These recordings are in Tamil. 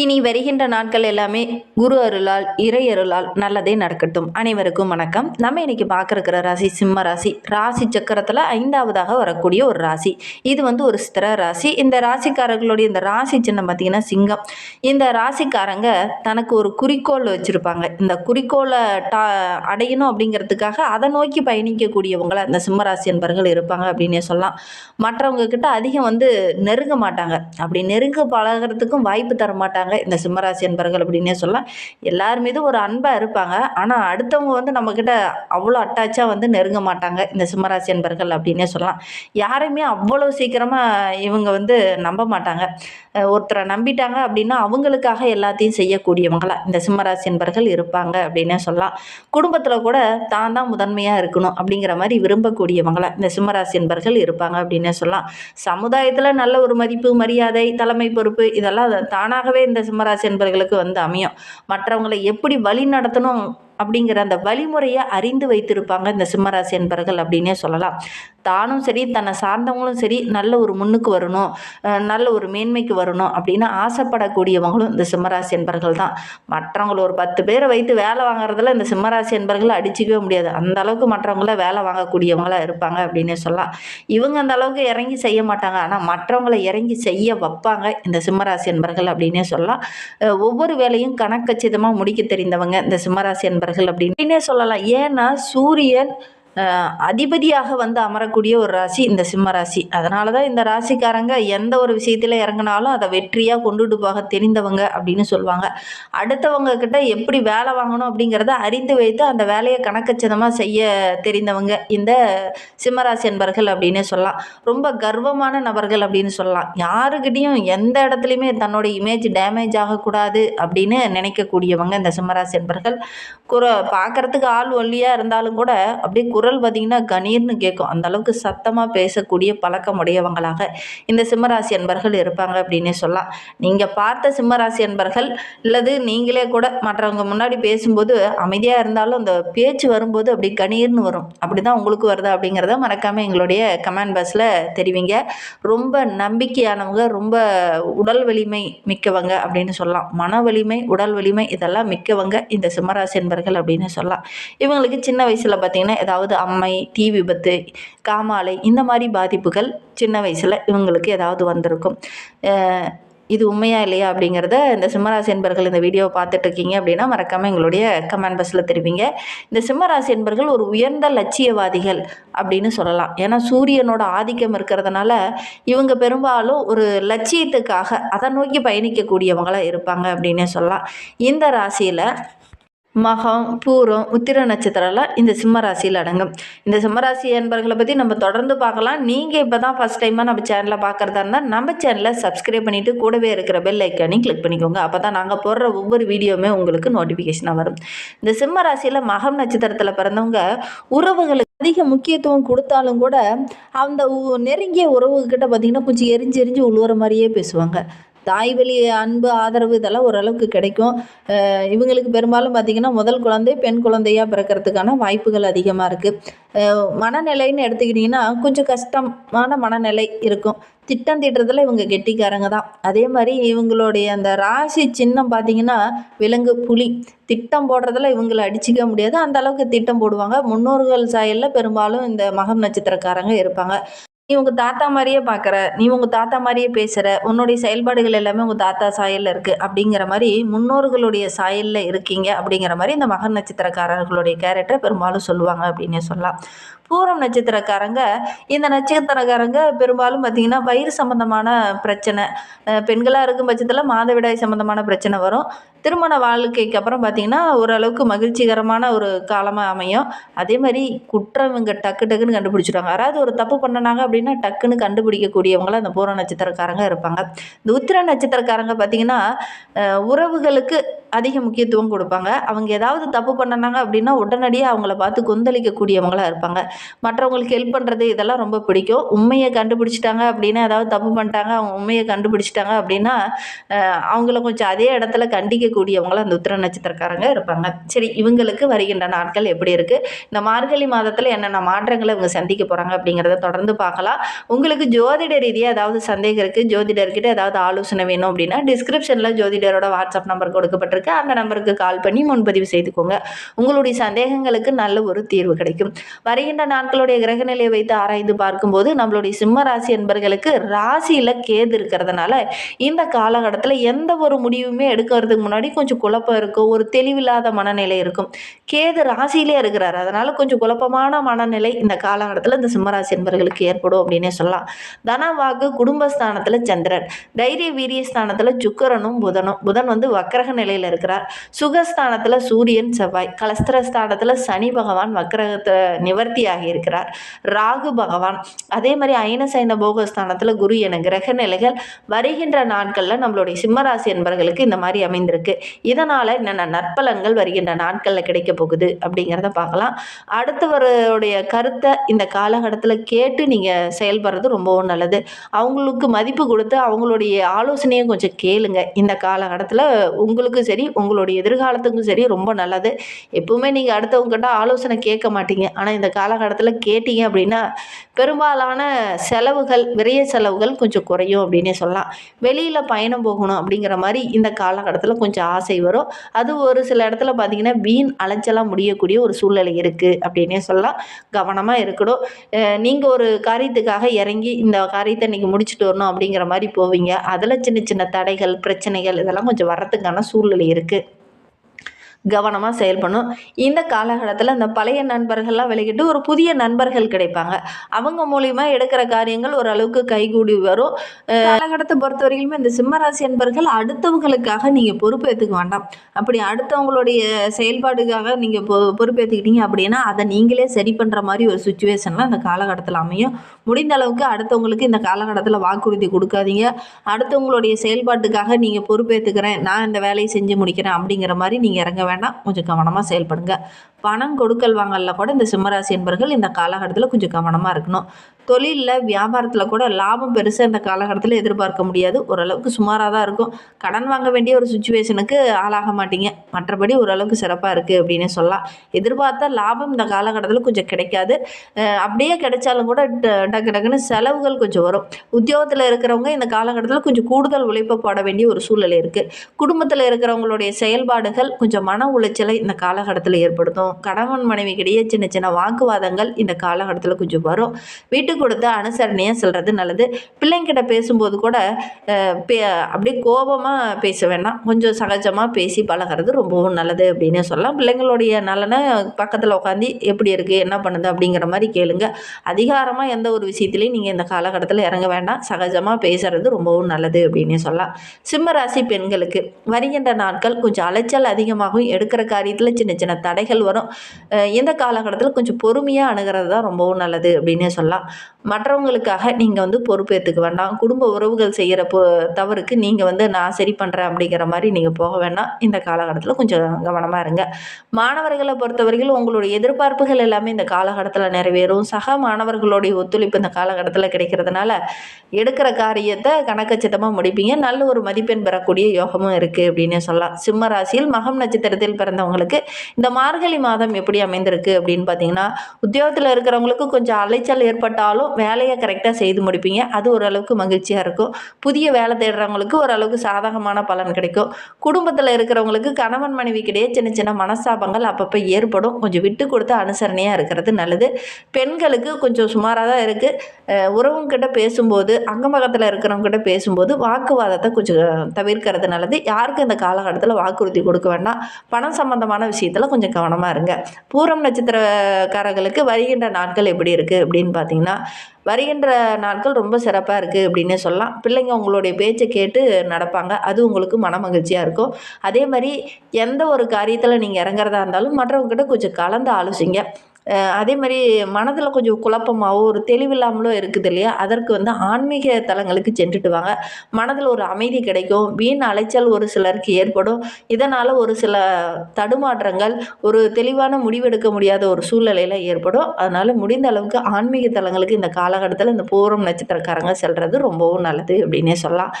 இனி வருகின்ற நாட்கள் எல்லாமே குரு அருளால் இறை அருளால் நல்லதே நடக்கட்டும். அனைவருக்கும் வணக்கம். நம்ம இன்னைக்கு பார்க்கறக்கிற ராசி சிம்ம ராசி. ராசி சக்கரத்தில் ஐந்தாவதாக வரக்கூடிய ஒரு ராசி. இது வந்து ஒரு ஸ்திர ராசி. இந்த ராசிக்காரர்களுடைய இந்த ராசி சின்னம் பார்த்தீங்கன்னா சிங்கம். இந்த ராசிக்காரங்க தனக்கு ஒரு குறிக்கோள் வச்சுருப்பாங்க. இந்த குறிக்கோளை டா அடையணும் அப்படிங்கிறதுக்காக அதை நோக்கி பயணிக்கக்கூடியவங்கள அந்த சிம்ம ராசி என்பர்கள் இருப்பாங்க அப்படின்னே சொல்லலாம். மற்றவங்க கிட்ட அதிகம் வந்து நெருங்க மாட்டாங்க. அப்படி நெருங்க பழகிறதுக்கும் வாய்ப்பு தர மாட்டாங்க இந்த சிம்மராசி என்பர்கள் அப்படின்னே சொல்லலாம். எல்லார் மீதும் ஒரு அன்பாக இருப்பாங்க. ஆனால் அடுத்தவங்க வந்து நம்மக்கிட்ட அவ்வளோ அட்டாச்சாக வந்து நெருங்க மாட்டாங்க. இந்த சிம்மராசி என்பர்கள் அப்படின்னே சொல்லலாம். யாரையுமே அவ்வளோ சீக்கிரமாக இவங்க வந்து நம்ப மாட்டாங்க. ஒருத்தரை நம்பிட்டாங்க அப்படின்னா அவங்களுக்காக எல்லாத்தையும் செய்யக்கூடியவங்களா இந்த சிம்மராசி என்பர்கள் இருப்பாங்க அப்படின்னே சொல்லலாம். குடும்பத்தில் கூட தான் தான் முதன்மையாக இருக்கணும் அப்படிங்கிற மாதிரி விரும்பக்கூடியவங்களா இந்த சிம்மராசி என்பர்கள் இருப்பாங்க அப்படின்னே சொல்லலாம். சமுதாயத்தில் நல்ல ஒரு மதிப்பு மரியாதை தலைமை பொறுப்பு இதெல்லாம் தானாகவே இந்த இந்த சிம்மராசி என்பர்களுக்கு வந்து அமையும். மற்றவங்களை எப்படி வழி நடத்தணும் அப்படிங்கிற அந்த வழிமுறையை அறிந்து வைத்திருப்பாங்க இந்த சிம்மராசி என்பர்கள் அப்படின்னே சொல்லலாம். தானும் சரி தன்னை சார்ந்தவங்களும் சரி நல்ல ஒரு முன்னுக்கு வரணும் நல்ல ஒரு மேன்மைக்கு வரணும் அப்படின்னு ஆசைப்படக்கூடியவங்களும் இந்த சிம்மராசி என்பர்கள் தான். மற்றவங்கள ஒரு பத்து பேரை வைத்து வேலை வாங்குறதுல இந்த சிம்மராசி என்பர்களை அடிச்சிக்கவே முடியாது. அந்த அளவுக்கு மற்றவங்கள வேலை வாங்கக்கூடியவங்களா இருப்பாங்க அப்படின்னே சொல்லலாம். இவங்க அந்த அளவுக்கு இறங்கி செய்ய மாட்டாங்க. ஆனால் மற்றவங்களை இறங்கி செய்ய வைப்பாங்க இந்த சிம்மராசி என்பர்கள் அப்படின்னே சொல்லலாம். ஒவ்வொரு வேலையும் கணக்கச்சிதமாக முடிக்க தெரிந்தவங்க இந்த சிம்மராசி என்பர்கள் அப்படின்னே சொல்லலாம். ஏன்னா சூரியன் அதிபதியாக வந்து அமரக்கூடிய ஒரு ராசி இந்த சிம்ம ராசி. அதனால தான் இந்த ராசிக்காரங்க எந்த ஒரு விஷயத்தில் இறங்கினாலும் அதை வெற்றியாக கொண்டுட்டு போக தெரிந்தவங்க அப்படின்னு சொல்லுவாங்க. அடுத்தவங்க கிட்ட எப்படி வேலை வாங்கணும் அப்படிங்கிறத அறிந்து வைத்து அந்த வேலையை கணக்கச்சிதமாக செய்ய தெரிந்தவங்க இந்த சிம்மராசி என்பர்கள் அப்படின்னு சொல்லலாம். ரொம்ப கர்வமான நபர்கள் அப்படின்னு சொல்லலாம். யாருக்கிட்டேயும் எந்த இடத்துலையுமே தன்னோட இமேஜ் டேமேஜ் ஆகக்கூடாது அப்படின்னு நினைக்கக்கூடியவங்க இந்த சிம்மராசி என்பர்கள். குர பார்க்குறதுக்கு ஆள் ஒல்லியாக இருந்தாலும் கூட அப்படியே குரல் பார்த்திங்கன்னா கணீர்னு கேட்கும். அந்த அளவுக்கு சத்தமாக பேசக்கூடிய பழக்கமுடையவங்களாக இந்த சிம்மராசி அன்பர்கள் இருப்பாங்க அப்படின்னே சொல்லலாம். நீங்கள் பார்த்த சிம்மராசி அன்பர்கள் இல்லது நீங்களே கூட மற்றவங்க முன்னாடி பேசும்போது அமைதியாக இருந்தாலும் அந்த பேச்சு வரும்போது அப்படி கணீர்னு வரும். அப்படி தான் உங்களுக்கு வருதா அப்படிங்கிறத மறக்காமல் எங்களுடைய கமெண்ட் பாக்ஸில் தெரிவிங்க. ரொம்ப நம்பிக்கையானவங்க ரொம்ப உடல் வலிமை மிக்கவங்க அப்படின்னு சொல்லலாம். மன வலிமை உடல் வலிமை இதெல்லாம் மிக்கவங்க இந்த சிம்மராசி அன்பர்கள் அப்படின்னு சொல்லலாம். இவங்களுக்கு சின்ன வயசில் பார்த்திங்கன்னா ஏதாவது அம்மை தீ விபத்து காமாலை இந்த மாதிரி பாதிப்புகள் சின்ன வயசில் இவங்களுக்கு ஏதாவது வந்திருக்கும். இது உண்மையா இல்லையா அப்படிங்கிறத இந்த சிம்மராசி என்பர்கள் இந்த வீடியோவை பார்த்துட்டு இருக்கீங்க அப்படின்னா மறக்காமல் எங்களுடைய கமெண்ட் பாக்ஸில் தெரிவிங்க. இந்த சிம்மராசி என்பர்கள் ஒரு உயர்ந்த லட்சியவாதிகள் அப்படின்னு சொல்லலாம். ஏன்னா சூரியனோட ஆதிக்கம் இருக்கிறதுனால இவங்க பெரும்பாலும் ஒரு லட்சியத்துக்காக அதை நோக்கி பயணிக்கக்கூடியவங்களாக இருப்பாங்க அப்படின்னே சொல்லலாம். இந்த ராசியில் மகம் பூரம் உத்திர நட்சத்திரம்லாம் இந்த சிம்ம ராசியில் அடங்கும். இந்த சிம்மராசி என்பவர்களை என்பர்களை பற்றி நம்ம தொடர்ந்து பார்க்கலாம். நீங்கள் இப்போ தான் ஃபஸ்ட் டைமாக நம்ம சேனலில் பார்க்குறதா இருந்தால் நம்ம சேனலை சப்ஸ்கிரைப் பண்ணிவிட்டு கூடவே இருக்கிற பெல் ஐக்கானையும் கிளிக் பண்ணிக்கோங்க. அப்போ தான் நாங்கள் போடுற ஒவ்வொரு வீடியோவுமே உங்களுக்கு நோட்டிஃபிகேஷனாக வரும். இந்த சிம்ம ராசியில் மகம் நட்சத்திரத்தில் பிறந்தவங்க உறவுகளுக்கு அதிக முக்கியத்துவம் கொடுத்தாலும் கூட அந்த உ- நெருங்கிய உறவுகிட்ட பார்த்திங்கன்னா கொஞ்சம் எரிஞ்சு எரிஞ்சு உழுவுற மாதிரியே பேசுவாங்க. தாய் வழி அன்பு ஆதரவு இதெல்லாம் ஓரளவுக்கு கிடைக்கும். இவங்களுக்கு பெரும்பாலும் பார்த்திங்கன்னா முதல் குழந்தை பெண் குழந்தையாக பிறக்கிறதுக்கான வாய்ப்புகள் அதிகமாக இருக்குது மனநிலைன்னு எடுத்துக்கிட்டிங்கன்னா கொஞ்சம் கஷ்டமான மனநிலை இருக்கும். திட்டம் தீட்டுறதுல இவங்க கெட்டிக்காரங்க தான். அதே மாதிரி இவங்களுடைய அந்த ராசி சின்னம் பார்த்திங்கன்னா விலங்கு புலி திட்டம் போடுறதுல இவங்களை அடிச்சிக்க முடியாது. அந்த அளவுக்கு திட்டம் போடுவாங்க. முன்னோர்கள் சாயலில் பெரும்பாலும் இந்த மகம் நட்சத்திரக்காரங்க இருப்பாங்க. நீ உங்கள் தாத்தா மாதிரியே பார்க்குற நீ உங்கள் தாத்தா மாதிரியே பேசுகிற உன்னுடைய செயல்பாடுகள் எல்லாமே உங்கள் தாத்தா சாயலில் இருக்குது அப்படிங்கிற மாதிரி முன்னோர்களுடைய சாயலில் இருக்கீங்க அப்படிங்கிற மாதிரி இந்த மகன் நட்சத்திரக்காரர்களுடைய கேரக்டரை பெரும்பாலும் சொல்லுவாங்க அப்படின்னே சொல்லலாம். பூரம் நட்சத்திரக்காரங்க இந்த நட்சத்திரக்காரங்க பெரும்பாலும் பார்த்திங்கன்னா வயிறு சம்மந்தமான பிரச்சனை. பெண்களாக இருக்கும் பட்சத்தில் மாதவிடாய் சம்மந்தமான பிரச்சனை வரும். திருமண வாழ்க்கைக்கு அப்புறம் பார்த்திங்கன்னா ஓரளவுக்கு மகிழ்ச்சிகரமான ஒரு காலமாக அமையும். அதே மாதிரி குற்றம் இவங்க டக்கு டக்குன்னு கண்டுபிடிச்சிடுவாங்க யாராவது ஒரு தப்பு பண்ணனாங்க அப்படின்னா டக்குன்னு கண்டுபிடிக்கக்கூடியவங்களாம் அந்த பூர நட்சத்திரக்காரங்க இருப்பாங்க. இந்த உத்திர நட்சத்திரக்காரங்க பார்த்திங்கன்னா உறவுகளுக்கு அதிக முக்கியத்துவம் கொடுப்பாங்க. அவங்க ஏதாவது தப்பு பண்ணனாங்க அப்படின்னா உடனடியாக அவங்கள பார்த்து கொந்தளிக்கக்கூடியவங்களாக இருப்பாங்க. மற்றவங்களுக்கு ஹெல்ப் பண்ணுறது இதெல்லாம் ரொம்ப பிடிக்கும். உண்மையை கண்டுபிடிச்சிட்டாங்க அப்படின்னா ஏதாவது தப்பு பண்ணிட்டாங்க அவங்க உண்மையை கண்டுபிடிச்சிட்டாங்க அப்படின்னா அவங்கள கொஞ்சம் அதே இடத்துல கண்டிக்கக்கூடியவங்கள அந்த உத்திர நட்சத்திரக்காரங்க இருப்பாங்க. சரி இவங்களுக்கு வருகின்ற நாட்கள் எப்படி இருக்குது இந்த மார்கழி மாதத்தில் என்னென்ன மாற்றங்களை இவங்க சந்திக்க போகிறாங்க அப்படிங்கிறத தொடர்ந்து பார்க்கலாம். உங்களுக்கு ஜோதிட ரீதியாக ஏதாவது சந்தேகம் இருக்குது ஜோதிடர்கிட்ட ஏதாவது ஆலோசனை வேணும் அப்படின்னா டிஸ்கிரிப்ஷனில் ஜோதிடரோட வாட்ஸ்அப் நம்பர் கொடுக்கப்பட்டிருக்கு. அந்த நம்பருக்கு கால் பண்ணி முன்பதிவு செய்துக்கோங்க. உங்களுடைய சந்தேகங்களுக்கு நல்ல ஒரு தீர்வு கிடைக்கும். வருகின்ற நாட்களுடைய கிரகநிலையை வைத்து ஆராய்ந்து பார்க்கும்போது நம்மளுடைய சிம்ம ராசி என்பர்களுக்கு ராசியில் கேது இருக்கிறதுனால இந்த காலகட்டத்தில் எந்த ஒரு முடிவுமே எடுக்கிறதுக்கு முன்னாடி கொஞ்சம் குழப்பம் இருக்கும். ஒரு தெளிவில்லாத மனநிலை இருக்கும். கேது ராசியிலே இருக்கிறார். அதனால் கொஞ்சம் குழப்பமான மனநிலை இந்த காலகட்டத்தில் இந்த சிம்மராசி என்பர்களுக்கு ஏற்படும் அப்படின்னே சொல்லலாம். தனவாக்கு குடும்பஸ்தானத்தில் சந்திரன். தைரிய வீரிய ஸ்தானத்தில் சுக்கரனும் புதனும். புதன் வந்து வக்கரக நிலையில் இருக்கிறார். சுகஸ்தானத்தில் சூரியன் செவ்வாய் கலஸ்திர ஸ்தானத்தில் சனி பகவான் வக்கரகத்தை நிவர்த்தி ஆகியிருக்கிறார் ராகு பகவான் அதே மாதிரி ஐன சைன போகஸ்தானத்தில் குரு என கிரக நிலைகள் வருகின்ற நாட்களில் நம்மளுடைய சிம்மராசி என்பர்களுக்கு இந்த மாதிரி அமைந்திருக்கு. இதனால் என்னென்ன நற்பலங்கள் வருகின்ற நாட்களில் கிடைக்க போகுது அப்படிங்கிறத பார்க்கலாம். அடுத்தவருடைய கருத்தை இந்த காலகட்டத்தில் கேட்டு நீங்கள் செயல்படுறது ரொம்பவும் நல்லது. அவங்களுக்கு மதிப்பு கொடுத்து அவங்களுடைய ஆலோசனையை கொஞ்சம் கேளுங்க. இந்த காலகட்டத்தில் உங்களுக்கு சரி சரி உங்களுடைய எதிர்காலத்துக்கும் சரி ரொம்ப நல்லது. எப்பவுமே நீங்கள் அடுத்தவங்ககிட்ட ஆலோசனை கேட்க மாட்டீங்க. ஆனால் இந்த காலகட்டத்தில் கேட்டீங்க அப்படின்னா பெரும்பாலான செலவுகள் விரைய செலவுகள் கொஞ்சம் குறையும் அப்படின்னே சொல்லலாம். வெளியில் பயணம் போகணும் அப்படிங்கிற மாதிரி இந்த காலகட்டத்தில் கொஞ்சம் ஆசை வரும். அது ஒரு சில இடத்துல பார்த்தீங்கன்னா வீண் அலைச்சலாக முடியக்கூடிய ஒரு சூழ்நிலை இருக்குது அப்படின்னே சொல்லலாம். கவனமாக இருக்கணும். நீங்கள் ஒரு காரியத்துக்காக இறங்கி இந்த காரியத்தை நீங்கள் முடிச்சுட்டு வரணும் அப்படிங்கிற மாதிரி போவீங்க. அதில் சின்ன சின்ன தடைகள் பிரச்சனைகள் இதெல்லாம் கொஞ்சம் வர்றதுக்கான சூழ்நிலை இருக்குது கவனமாக செயல்படணும். இந்த காலகட்டத்தில் இந்த பழைய நண்பர்கள்லாம் விலகிட்டு ஒரு புதிய நண்பர்கள் கிடைப்பாங்க. அவங்க மூலிமா எடுக்கிற காரியங்கள் ஓரளவுக்கு கைகூடி வரும். காலகட்டத்தை பொறுத்த வரையிலுமே இந்த சிம்மராசி நண்பர்கள் அடுத்தவங்களுக்காக நீங்கள் பொறுப்பேற்றுக்க வேண்டாம். அப்படி அடுத்தவங்களுடைய செயல்பாடுக்காக நீங்கள் பொ பொறுப்பேற்றுக்கிட்டீங்க அப்படின்னா அதை நீங்களே சரி பண்ணுற மாதிரி ஒரு சுச்சுவேஷன்லாம் இந்த காலகட்டத்தில் அமையும். முடிந்த அளவுக்கு அடுத்தவங்களுக்கு இந்த காலகட்டத்தில் வாக்குறுதி கொடுக்காதீங்க. அடுத்தவங்களுடைய செயல்பாட்டுக்காக நீங்கள் பொறுப்பேற்றுக்கிறேன் நான் இந்த வேலையை செஞ்சு முடிக்கிறேன் அப்படிங்கிற மாதிரி நீங்கள் இறங்க வேண்டாம் கொஞ்சம் கவனமாக செயல்படுங்க. பணம் கொடுக்கல் வாங்கல கூட இந்த சிம்மராசி என்பர்கள் இந்த காலகட்டத்தில் கொஞ்சம் கவனமாக இருக்கணும். தொழிலில் வியாபாரத்தில் கூட லாபம் பெருசாக இந்த காலகட்டத்தில் எதிர்பார்க்க முடியாது. ஓரளவுக்கு சுமாராக தான் இருக்கும். கடன் வாங்க வேண்டிய ஒரு சுச்சுவேஷனுக்கு ஆளாக மாட்டீங்க. மற்றபடி ஓரளவுக்கு சிறப்பாக இருக்குது அப்படின்னு சொல்லலாம். எதிர்பார்த்த லாபம் இந்த காலகட்டத்தில் கொஞ்சம் கிடைக்காது. அப்படியே கிடைச்சாலும் கூட ட- டக்கு டக்குன்னு செலவுகள் கொஞ்சம் வரும். உத்தியோகத்தில் இருக்கிறவங்க இந்த காலகட்டத்தில் கொஞ்சம் கூடுதல் உழைப்பு போட வேண்டிய ஒரு சூழ்நிலை இருக்குது குடும்பத்தில் இருக்கிறவங்களுடைய செயல்பாடுகள் கொஞ்சம் மன உளைச்சலை இந்த காலகட்டத்தில் ஏற்படுத்தும். கணவன் மனைவிக்கிடையே சின்ன சின்ன வாக்குவாதங்கள் இந்த காலகட்டத்தில் கொஞ்சம் வரும். வீட்டு கொடுத்து அனுசரணையாக சொல்கிறது நல்லது. பிள்ளைங்கிட்ட பேசும்போது கூட பே அப்படியே கோபமாக பேச வேண்டாம் கொஞ்சம் சகஜமாக பேசி பழகிறது ரொம்பவும் நல்லது அப்படின்னு சொல்லலாம். பிள்ளைங்களுடைய நலனை பக்கத்தில் உட்காந்து எப்படி இருக்குது என்ன பண்ணுது அப்படிங்கிற மாதிரி கேளுங்க. அதிகாரமாக எந்த ஒரு விஷயத்துலையும் நீங்கள் இந்த காலகட்டத்தில் இறங்க வேண்டாம். சகஜமாக பேசுகிறது ரொம்பவும் நல்லது அப்படின்னு சொல்லலாம். சிம்மராசி பெண்களுக்கு வருகின்ற நாட்கள் கொஞ்சம் அலைச்சல் அதிகமாகும் எடுக்கிற காரியத்தில் சின்ன சின்ன தடைகள் வரும். அஹ் இந்த காலகட்டத்தில் கொஞ்சம் பொறுமையாக அணுகிறது தான் ரொம்பவும் நல்லது அப்படின்னு சொல்லலாம். மற்றவங்களுக்காக நீங்கள் வந்து பொறுப்பேற்றுக்க வேண்டாம். குடும்ப உறவுகள் செய்கிற பொ தவறுக்கு நீங்கள் வந்து நான் சரி பண்ணுறேன் அப்படிங்கிற மாதிரி நீங்கள் போக வேண்டாம். இந்த காலகட்டத்தில் கொஞ்சம் கவனமாக இருங்க. மாணவர்களை பொறுத்தவரையில் உங்களுடைய எதிர்பார்ப்புகள் எல்லாமே இந்த காலகட்டத்தில் நிறைவேறும். சக மாணவர்களுடைய ஒத்துழைப்பு இந்த காலகட்டத்தில் கிடைக்கிறதுனால எடுக்கிற காரியத்தை கணக்கச்சிதமாக முடிப்பீங்க. நல்ல ஒரு மதிப்பெண் பெறக்கூடிய யோகமும் இருக்குது அப்படின்னு சொல்லலாம். சிம்ம ராசியில் மகம் நட்சத்திரத்தில் பிறந்தவங்களுக்கு இந்த மார்கழி மாதம் எப்படி அமைந்திருக்கு அப்படின்னு பார்த்தீங்கன்னா உத்தியோகத்தில் இருக்கிறவங்களுக்கு கொஞ்சம் அலைச்சல் ஏற்பட்டாலும் வேலையை கரெக்டாக செய்து முடிப்பீங்க. அது ஓரளவுக்கு மகிழ்ச்சியாக இருக்கும். புதிய வேலை தேடுறவங்களுக்கு ஓரளவுக்கு சாதகமான பலன் கிடைக்கும். குடும்பத்தில் இருக்கிறவங்களுக்கு கணவன் மனைவிக்கிடையே சின்ன சின்ன மனஸ்தாபங்கள் அப்பப்போ ஏற்படும். கொஞ்சம் விட்டு கொடுத்து அனுசரணையாக இருக்கிறது நல்லது. பெண்களுக்கு கொஞ்சம் சுமாராக தான் இருக்குது உறவுங்கிட்ட பேசும்போது அக்கம் பக்கத்தில் இருக்கிறவங்ககிட்ட பேசும்போது வாக்குவாதத்தை கொஞ்சம் தவிர்க்கிறது நல்லது. யாருக்கும் இந்த காலகட்டத்தில் வாக்குறுதி கொடுக்க வேண்டாம். பணம் சம்பந்தமான விஷயத்தில் கொஞ்சம் கவனமாக இருங்க பூரம் நட்சத்திரக்காரர்களுக்கு வருகின்ற நாட்கள் எப்படி இருக்குது அப்படின்னு பார்த்தீங்கன்னா வருகின்ற நாட்கள் ரொம்ப சிறப்பாக இருக்குது அப்படின்னு சொல்லலாம். பிள்ளைங்க உங்களுடைய பேச்சை கேட்டு நடப்பாங்க. அது உங்களுக்கு மன மகிழ்ச்சியாக இருக்கும். அதே மாதிரி எந்த ஒரு காரியத்தில் நீங்கள் இறங்குறதா இருந்தாலும் மற்றவங்ககிட்ட கொஞ்சம் கலந்து ஆலோசிங்க. அதே மாதிரி மனதில் கொஞ்சம் குழப்பமாகவும் ஒரு தெளிவில்லாமலோ இருக்குது இல்லையா? அதற்கு வந்து ஆன்மீக தலங்களுக்கு சென்றுட்டு வாங்க. மனதில் ஒரு அமைதி கிடைக்கும். வீண் அலைச்சல் ஒரு சிலருக்கு ஏற்படும். இதனால் ஒரு சில தடுமாற்றங்கள் ஒரு தெளிவான முடிவெடுக்க முடியாத ஒரு சூழ்நிலையில் ஏற்படும். அதனால் முடிந்த அளவுக்கு ஆன்மீக தலங்களுக்கு இந்த காலகட்டத்தில் இந்த பூரம் நட்சத்திரக்காரங்க செல்வது ரொம்பவும் நல்லது அப்படின்னே சொல்லலாம்.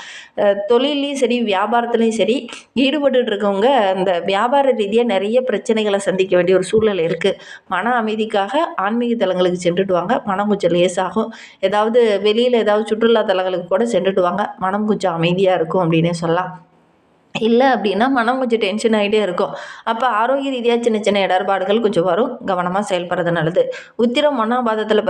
தொழிலையும் சரி வியாபாரத்துலேயும் சரி ஈடுபட்டு இருக்கவங்க இந்த வியாபார ரீதியாக நிறைய பிரச்சனைகளை சந்திக்க வேண்டிய ஒரு சூழ்நிலை இருக்குது மன அமைதிக்காக ஆன்மீக தலங்களுக்கு சென்றுட்டு வாங்க. மனம் கொஞ்சம் லேசாகும் ஏதாவது வெளியில் ஏதாவது சுற்றுலா தலங்களுக்கு கூட சென்றுட்டு வாங்க. மனம் கொஞ்சம் அமைதியாக இருக்கும் அப்படின்னே சொல்லலாம். இல்லை அப்படின்னா மனம் கொஞ்சம் டென்ஷன் ஆகிட்டே இருக்கும். அப்போ ஆரோக்கிய ரீதியாக சின்ன சின்ன இடர்பாடுகள் கொஞ்சம் வரும். கவனமாக செயல்படுறது நல்லது. உத்திரம் ஒன்றாம் பாதத்தில்